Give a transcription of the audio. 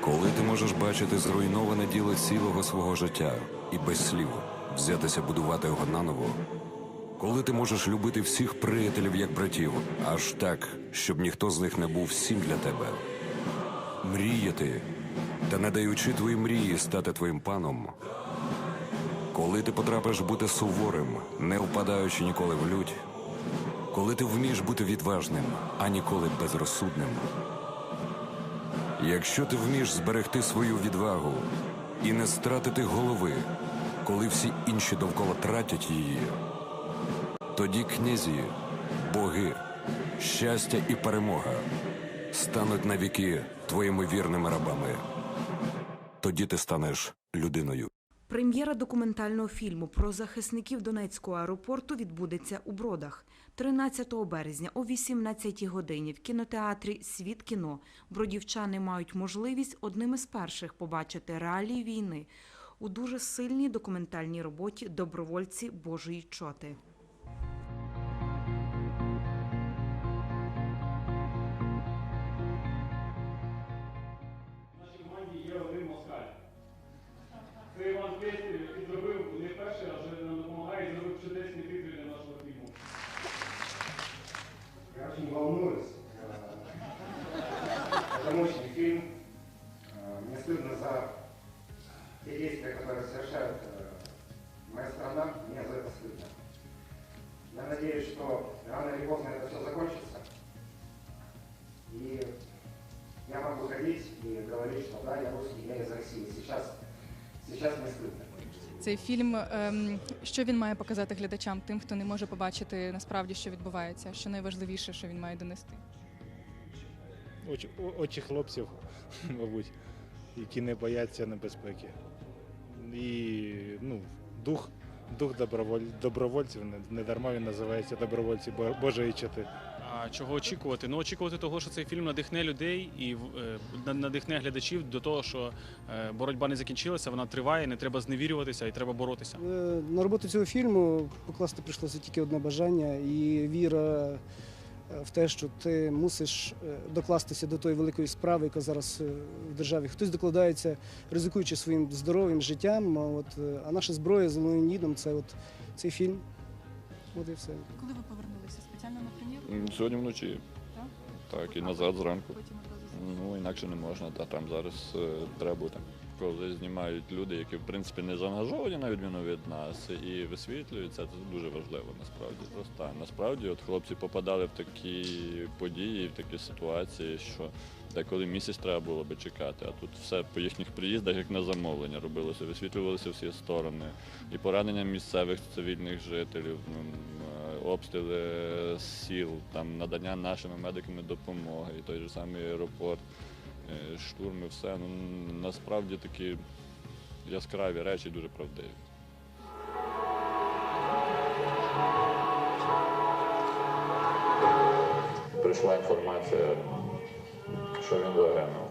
Коли ти можеш бачити зруйноване діло цілого свого життя і без слів взятися будувати його наново, коли ти можеш любити всіх приятелів як братів, аж так, щоб ніхто з них не був всім для тебе, мріяти та не даючи твої мрії стати твоїм паном, коли ти потрапиш бути суворим, не впадаючи ніколи в лють, коли ти вмієш бути відважним, а ніколи безрозсудним. Якщо ти вмієш зберегти свою відвагу і не стратити голови, коли всі інші довкола тратять її, тоді князі, боги, щастя і перемога стануть навіки твоїми вірними рабами. Тоді ти станеш людиною. Прем'єра документального фільму про захисників Донецького аеропорту відбудеться у Бродах 13 березня о 18 годині в кінотеатрі Світ кіно. Бродівчани мають можливість одним із перших побачити реалії війни у дуже сильній документальній роботі Добровольці Божої чоти. Очень волнуюсь. Э, Это мощный фильм. Э, Мне стыдно за те действия, которые совершает э, моя страна. Мне за это стыдно. Я надеюсь, что рано или поздно это все закончится. И я могу ходить и говорить, что да, я русский, я из России. Сейчас, сейчас мне стыдно. Цей фільм, ем, що він має показати глядачам, тим, хто не може побачити насправді, що відбувається, що найважливіше, що він має донести. очі, очі хлопців, мабуть, які не бояться небезпеки. І ну, дух, дух доброволь, добровольців, не, дарма він називається добровольці Бо- Божої чоти. А чого очікувати? Ну очікувати того, що цей фільм надихне людей і е, надихне глядачів до того, що е, боротьба не закінчилася, вона триває, не треба зневірюватися і треба боротися. Е, На роботу цього фільму покласти прийшлося тільки одне бажання і віра е, в те, що ти мусиш докластися до тої великої справи, яка зараз в державі. Хтось докладається, ризикуючи своїм здоров'ям, життям. От, а наша зброя з Леонідом це от цей фільм. От і все. Коли ви повернулися спеціально на прем'єру? Сьогодні вночі. Так, і назад зранку. Потім одразу Ну, інакше не можна, та там зараз е, треба бути. Коли знімають люди, які в принципі не заангажовані на відміну від нас, і висвітлюються, це дуже важливо насправді. Просто так. насправді от хлопці попадали в такі події, в такі ситуації, що деколи місяць треба було би чекати, а тут все по їхніх приїздах, як на замовлення, робилося, висвітлювалися всі сторони. І поранення місцевих цивільних жителів, ну, е, обстріли сіл, там надання нашими медиками допомоги, і той же самий аеропорт, штурми, все. Ну, насправді такі яскраві речі дуже правдиві. прийшла інформація, що він загинув.